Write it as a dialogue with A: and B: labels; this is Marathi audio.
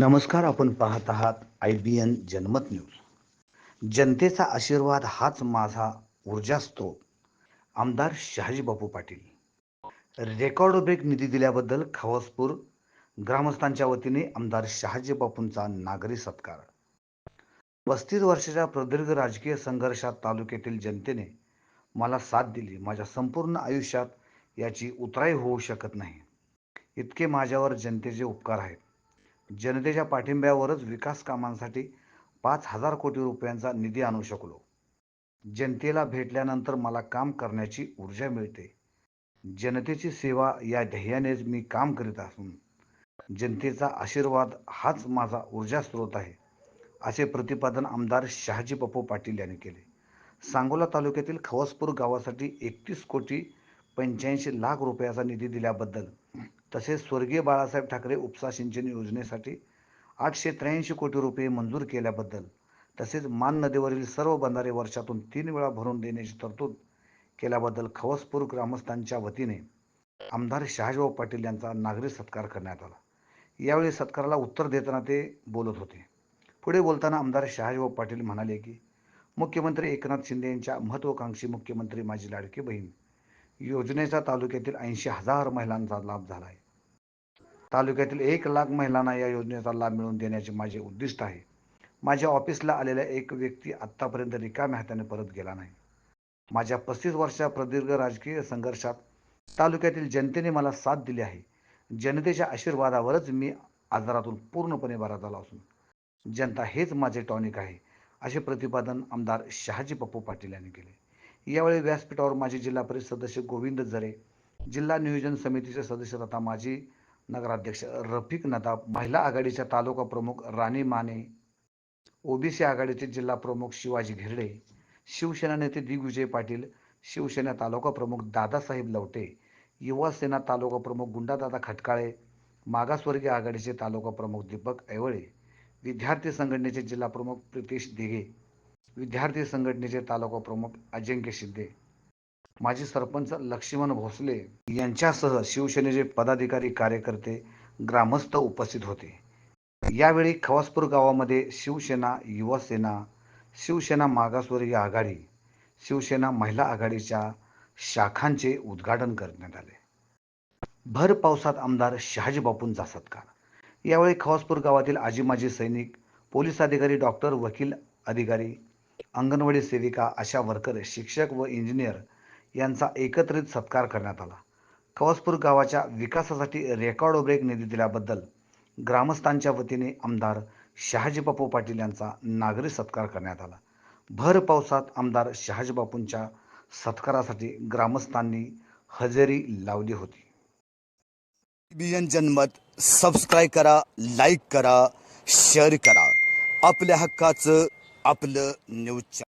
A: नमस्कार आपण पाहत आहात आय बी एन जनमत न्यूज. जनतेचा आशीर्वाद हाच माझा ऊर्जा स्त्रोत. आमदार शहाजीबापू पाटील. रेकॉर्ड ब्रेक निधी दिल्याबद्दल खवसपूर ग्रामस्थांच्या वतीने आमदार शहाजीबापूंचा नागरी सत्कार. पस्तीस वर्षाच्या प्रदीर्घ राजकीय संघर्षात तालुक्यातील जनतेने मला साथ दिली. माझ्या संपूर्ण आयुष्यात याची उतराई होऊ शकत नाही. इतके माझ्यावर जनतेचे उपकार आहेत. जनतेच्या पाठिंब्यावरच विकास कामांसाठी पाच हजार कोटी रुपयांचा निधी आणू शकलो. जनतेला भेटल्यानंतर मला काम करण्याची ऊर्जा मिळते. जनतेची सेवा या ध्येयानेच मी काम करीत असून जनतेचा आशीर्वाद हाच माझा ऊर्जा स्रोत आहे असे प्रतिपादन आमदार शहाजी पप्पू पाटील यांनी केले. सांगोला तालुक्यातील खवसपूर गावासाठी एकतीस कोटी पंच्याऐंशी लाख रुपयाचा निधी दिल्याबद्दल तसेच स्वर्गीय बाळासाहेब ठाकरे उपसा सिंचन योजनेसाठी आठशे त्र्याऐंशी कोटी रुपये मंजूर केल्याबद्दल तसेच मान नदीवरील सर्व बंधारे वर्षातून तीन वेळा भरून देण्याची तरतूद केल्याबद्दल खवसपूर ग्रामस्थांच्या वतीने आमदार शहाजीभाऊ पाटील यांचा नागरी सत्कार करण्यात आला. यावेळी सत्काराला उत्तर देताना ते बोलत होते. पुढे बोलताना आमदार शहाजीभाऊ पाटील म्हणाले की मुख्यमंत्री एकनाथ शिंदे यांच्या महत्त्वाकांक्षी मुख्यमंत्री माझी लाडकी बहीण योजनेचा तालुक्यातील ऐंशी हजार महिलांचा लाभ झाला आहे तालुक्यातील एक लाख महिलांना या योजनेचा लाभ मिळवून देण्याचे माझे उद्दिष्ट आहे. माझ्या ऑफिसला आलेला एक व्यक्ती आत्तापर्यंत रिकाम्या हाताने परत गेला नाही. माझ्या पस्तीस वर्षा प्रदीर्घ राजकीय संघर्षात तालुक्यातील जनतेने मला साथ दिली आहे. जनतेच्या आशीर्वादावरच मी आजारातून पूर्णपणे बरा झाला असून जनता हेच माझे टॉनिक आहे असे प्रतिपादन आमदार शहाजी पप्पू पाटील यांनी केले. यावेळी व्यासपीठावर माजी जिल्हा परिषद सदस्य गोविंद जरे जिल्हा नियोजन समितीचे सदस्य तथा माजी नगराध्यक्ष रफिक नदाब महिला आघाडीच्या तालुका प्रमुख राणी माने ओबीसी आघाडीचे जिल्हा प्रमुख शिवाजी घेरडे शिवसेना नेते दिग्विजय पाटील शिवसेना तालुका प्रमुख दादासाहेब लवटे युवा सेना तालुका प्रमुख गुंडादादा खटकाळे मागासवर्गीय आघाडीचे तालुका प्रमुख दीपक ऐवळे विद्यार्थी संघटनेचे जिल्हा प्रमुख प्रितेश दिघे विद्यार्थी संघटनेचे तालुका प्रमुख अजिंक्य शिंदे माजी सरपंच लक्ष्मण भोसले यांच्यासह शिवसेनेचे पदाधिकारी कार्यकर्ते ग्रामस्थ उपस्थित होते. यावेळी खवासपूर गावामध्ये शिवसेना युवा सेना शिवसेना मागासवर्गीय आघाडी शिवसेना महिला आघाडीच्या शाखांचे उद्घाटन करण्यात आले. भर पावसात आमदार शहाजी बापूंचा सत्कार. यावेळी खवासपूर गावातील आजी माजी सैनिक पोलीस अधिकारी डॉक्टर वकील अधिकारी अंगणवाडी सेविका आशा वर्कर शिक्षक व इंजिनियर यांचा एकत्रित सत्कार करण्यात आला. कवासपूर गावाच्या विकासासाठी रेकॉर्ड ब्रेक निधी दिल्याबद्दल ग्रामस्थांच्या वतीने आमदार शहाजीबापू पाटील यांचा नागरी सत्कार करण्यात आला. भर पावसात आमदार शहाजीबापूंच्या सत्कारासाठी ग्रामस्थांनी हजेरी लावली होती.
B: बियन जनमत सबस्क्राईब करा लाईक करा शेअर करा. आपल्या हक्काचं आपलं न्यूज